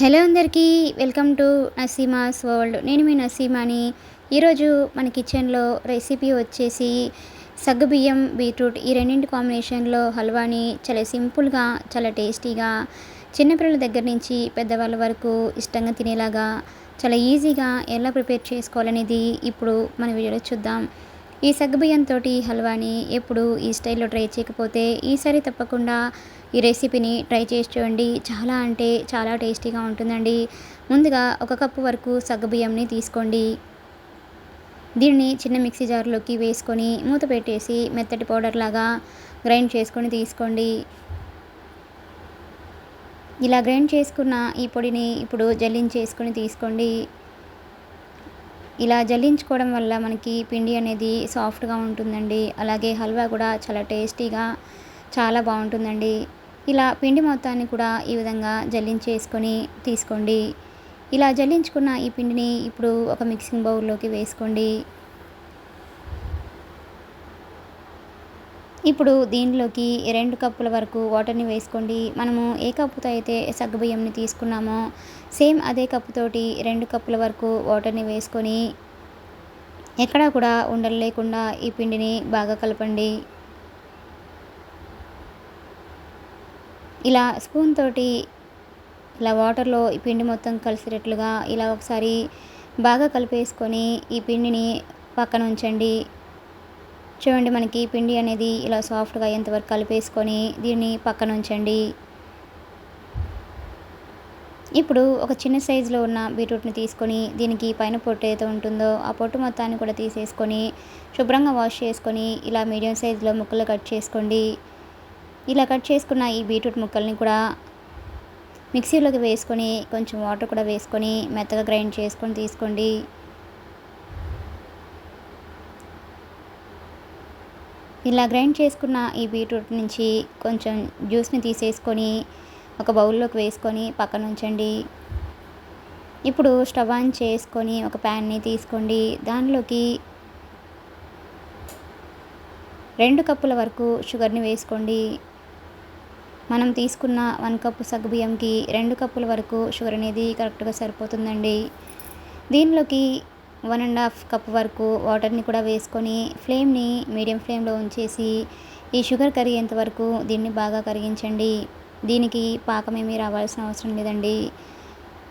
Hello అందరికీ welcome to Naseema's world. నేను మీ నసీమాని. ఈరోజు మన కిచెన్లో రెసిపీ వచ్చేసి సగ్గుబియ్యం బీట్రూట్ ఈ రెండింటి కాంబినేషన్లో హల్వాని చాలా సింపుల్గా చాలా టేస్టీగా చిన్నపిల్లల దగ్గర నుంచి పెద్దవాళ్ళ వరకు ఇష్టంగా తినేలాగా చాలా ఈజీగా ఎలా ప్రిపేర్ చేసుకోవాలనేది ఇప్పుడు మన వీడియోలో చూద్దాం. ఈ సగ్గుబియ్యంతో హల్వాని ఎప్పుడు ఈ స్టైల్లో ట్రై చేయకపోతే ఈసారి తప్పకుండా ఈ రెసిపీని ట్రై చేసి చూడండి. చాలా అంటే చాలా టేస్టీగా ఉంటుందండి. ముందుగా ఒక కప్పు వరకు సగ్గుబియ్యంని తీసుకోండి. దీన్ని చిన్న మిక్సీ జార్లోకి వేసుకొని మూత పెట్టేసి మెత్తటి పౌడర్ లాగా గ్రైండ్ చేసుకొని తీసుకోండి. ఇలా గ్రైండ్ చేసుకున్న ఈ పొడిని ఇప్పుడు జల్లించేసుకొని తీసుకోండి. ఇలా జల్లించుకోవడం వల్ల మనకి పిండి అనేది సాఫ్ట్గా ఉంటుందండి. అలాగే హల్వా కూడా చాలా టేస్టీగా చాలా బాగుంటుందండి. ఇలా పిండి మొత్తాన్ని కూడా ఈ విధంగా జల్లించేసుకొని తీసుకోండి. ఇలా జల్లించుకున్న ఈ పిండిని ఇప్పుడు ఒక మిక్సింగ్ బౌల్లోకి వేసుకోండి. ఇప్పుడు దీనిలోకి రెండు కప్పుల వరకు వాటర్ని వేసుకోండి. మనము ఏ కప్పుతో అయితే సగ్గుబియ్యంని తీసుకున్నామో సేమ్ అదే కప్పుతోటి రెండు కప్పుల వరకు వాటర్ని వేసుకొని ఎక్కడా కూడా ఉండలు లేకుండా ఈ పిండిని బాగా కలపండి. ఇలా స్పూన్ తోటి ఇలా వాటర్లో ఈ పిండి మొత్తం కలిసేటట్లుగా ఇలా ఒకసారి బాగా కలిపేసుకొని ఈ పిండిని పక్కన ఉంచండి. చూడండి మనకి పిండి అనేది ఇలా సాఫ్ట్గా అయ్యేంతవరకు కలిపేసుకొని దీన్ని పక్కన ఉంచండి. ఇప్పుడు ఒక చిన్న సైజులో ఉన్న బీట్రూట్ని తీసుకొని దీనికి పైన పొట్టు ఏదో ఉంటుందో ఆ పొట్టు మొత్తాన్ని కూడా తీసేసుకొని శుభ్రంగా వాష్ చేసుకొని ఇలా మీడియం సైజులో ముక్కలు కట్ చేసుకోండి. ఇలా కట్ చేసుకున్న ఈ బీట్రూట్ ముక్కల్ని కూడా మిక్సీలోకి వేసుకొని కొంచెం వాటర్ కూడా వేసుకొని మెత్తగా గ్రైండ్ చేసుకొని తీసుకోండి. ఇలా గ్రైండ్ చేసుకున్న ఈ బీట్రూట్ నుంచి కొంచెం జ్యూస్ని తీసేసుకొని ఒక బౌల్లోకి వేసుకొని పక్కన ఉంచండి. ఇప్పుడు స్టవ్ ఆన్ చేసుకొని ఒక ప్యాన్ని తీసుకోండి. దానిలోకి రెండు కప్పుల వరకు షుగర్ని వేసుకోండి. మనం తీసుకున్న వన్ కప్పు సగ్గుబియ్యంకి రెండు కప్పుల వరకు షుగర్ అనేది కరెక్ట్గా సరిపోతుందండి. దీనిలోకి వన్ అండ్ హాఫ్ కప్ వరకు వాటర్ని కూడా వేసుకొని ఫ్లేమ్ని మీడియం ఫ్లేమ్లో ఉంచేసి ఈ షుగర్ కరిగేంత వరకు దీన్ని బాగా కరిగించండి. దీనికి పాకం ఏమీ రావాల్సిన అవసరం లేదండి.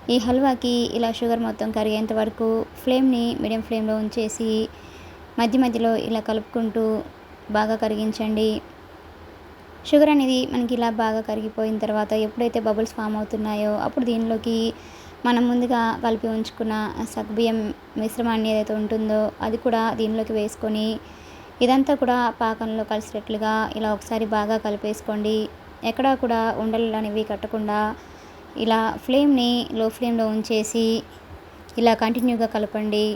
ఈ హల్వాకి ఇలా షుగర్ మొత్తం కరిగేంత వరకు ఫ్లేమ్ని మీడియం ఫ్లేమ్లో ఉంచేసి మధ్య మధ్యలో ఇలా కలుపుకుంటూ బాగా కరిగించండి. షుగర్ అనేది మనకి ఇలా బాగా కరిగిపోయిన తర్వాత ఎప్పుడైతే బబుల్స్ ఫామ్ అవుతున్నాయో అప్పుడు దీనిలోకి మనం ముందుగా కలిపి ఉంచుకున్న సగ్బియ్యం మిశ్రమాన్ని ఏదైతే ఉంటుందో అది కూడా దీనిలోకి వేసుకొని ఇదంతా కూడా పాకంలో కలిసేటట్లుగా ఇలా ఒకసారి బాగా కలిపేసుకోండి. ఎక్కడా కూడా ఉండలు అనేవి కట్టకుండా ఇలా ఫ్లేమ్ని లో ఫ్లేమ్లో ఉంచేసి ఇలా కంటిన్యూగా కలపండి.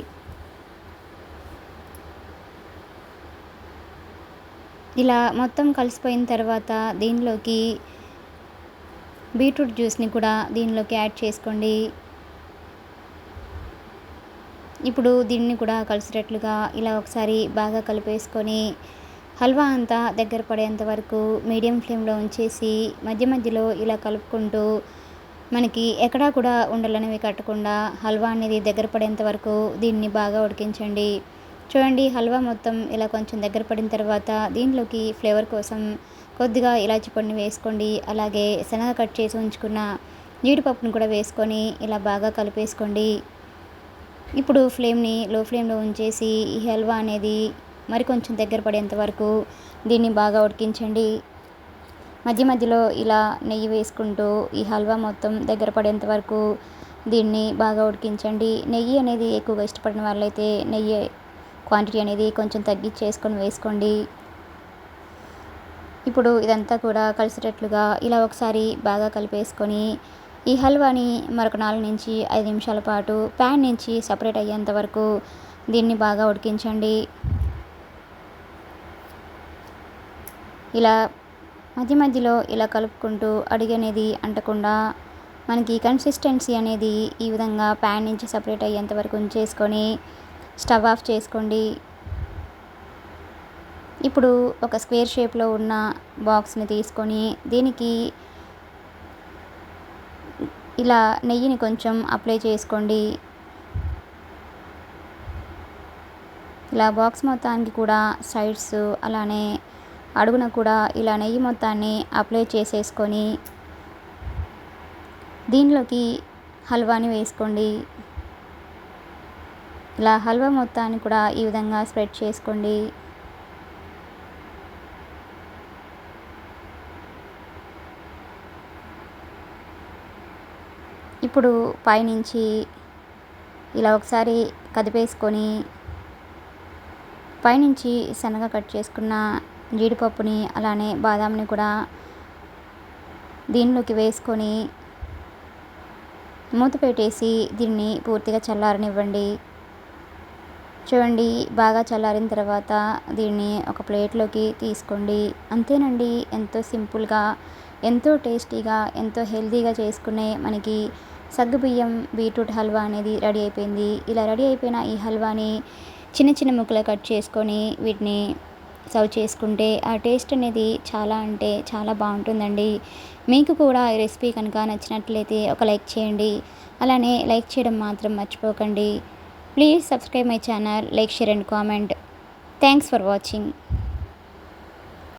ఇలా మొత్తం కలిసిపోయిన తర్వాత దీనిలోకి బీట్రూట్ జ్యూస్ని కూడా దీనిలోకి యాడ్ చేసుకోండి. ఇప్పుడు దీన్ని కూడా కలిసేటట్లుగా ఇలా ఒకసారి బాగా కలిపేసుకొని హల్వా అంతా దగ్గర పడేంత వరకు మీడియం ఫ్లేమ్లో ఉంచేసి మధ్య మధ్యలో ఇలా కలుపుకుంటూ మనకి ఎక్కడా కూడా ఉండలనేవి కట్టకుండా హల్వా అనేది దగ్గర పడేంత వరకు దీన్ని బాగా ఉడికించండి. చూడండి హల్వా మొత్తం ఇలా కొంచెం దగ్గర పడిన తర్వాత దీనిలోకి ఫ్లేవర్ కోసం కొద్దిగా ఇలాచి పండుని వేసుకోండి. అలాగే శనగ కట్ చేసి ఉంచుకున్న జీడిపప్పును కూడా వేసుకొని ఇలా బాగా కలిపేసుకోండి. ఇప్పుడు ఫ్లేమ్ని లో ఫ్లేమ్లో ఉంచేసి ఈ హల్వా అనేది మరి కొంచెం దగ్గర పడేంత వరకు దీన్ని బాగా ఉడికించండి. మధ్య మధ్యలో ఇలా నెయ్యి వేసుకుంటూ ఈ హల్వా మొత్తం దగ్గర పడేంత వరకు దీన్ని బాగా ఉడికించండి. నెయ్యి అనేది ఎక్కువగా ఇష్టపడిన వాళ్ళైతే నెయ్యి క్వాంటిటీ అనేది కొంచెం తగ్గించేసుకొని వేసుకోండి. ఇప్పుడు ఇదంతా కూడా కలిసేటట్లుగా ఇలా ఒకసారి బాగా కలిపేసుకొని ఈ హల్వాని మరొక నాలుగు నుంచి ఐదు నిమిషాల పాటు ప్యాన్ నుంచి సపరేట్ అయ్యేంత వరకు దీన్ని బాగా ఉడికించండి. ఇలా మధ్య మధ్యలో ఇలా కలుపుకుంటూ అడిగి అనేది అంటకుండా మనకి కన్సిస్టెన్సీ అనేది ఈ విధంగా ప్యాన్ నుంచి సపరేట్ అయ్యేంత వరకు ఉంచేసుకొని స్టవ్ ఆఫ్ చేసుకోండి. ఇప్పుడు ఒక స్క్వేర్ షేప్లో ఉన్న బాక్స్ని తీసుకొని దీనికి ఇలా నెయ్యిని కొంచెం అప్లై చేసుకోండి. ఇలా బాక్స్ మొత్తానికి కూడా సైడ్స్ అలానే అడుగున కూడా ఇలా నెయ్యి మొత్తాన్ని అప్లై చేసేసుకొని దీనిలోకి హల్వాని వేసుకోండి. ఇలా హల్వా మొత్తాన్ని కూడా ఈ విధంగా స్ప్రెడ్ చేసుకోండి. ఇప్పుడు పైనుంచి ఇలా ఒకసారి కదిపేసుకొని పైనుంచి సన్నగా కట్ చేసుకున్న జీడిపప్పుని అలానే బాదాంని కూడా దీనిలోకి వేసుకొని మూత పెట్టేసి దీన్ని పూర్తిగా చల్లారనివ్వండి. చూడండి బాగా చల్లారిన తర్వాత దీన్ని ఒక ప్లేట్లోకి తీసుకోండి. అంతేనండి ఎంతో సింపుల్గా ఎంతో టేస్టీగా ఎంతో హెల్తీగా చేసుకునే మనకి సగ్గుబియ్యం బీట్రూట్ హల్వా అనేది రెడీ అయిపోయింది. ఇలా రెడీ అయిపోయిన ఈ హల్వాని చిన్న చిన్న ముక్కలు కట్ చేసుకొని వీటిని సర్వ్ చేసుకుంటే ఆ టేస్ట్ అనేది చాలా అంటే చాలా బాగుంటుందండి. మీకు కూడా ఈ రెసిపీ కనుక నచ్చినట్లయితే ఒక లైక్ చేయండి. అలానే లైక్ చేయడం మాత్రం మర్చిపోకండి. Please subscribe my channel like share and comment. Thanks for watching.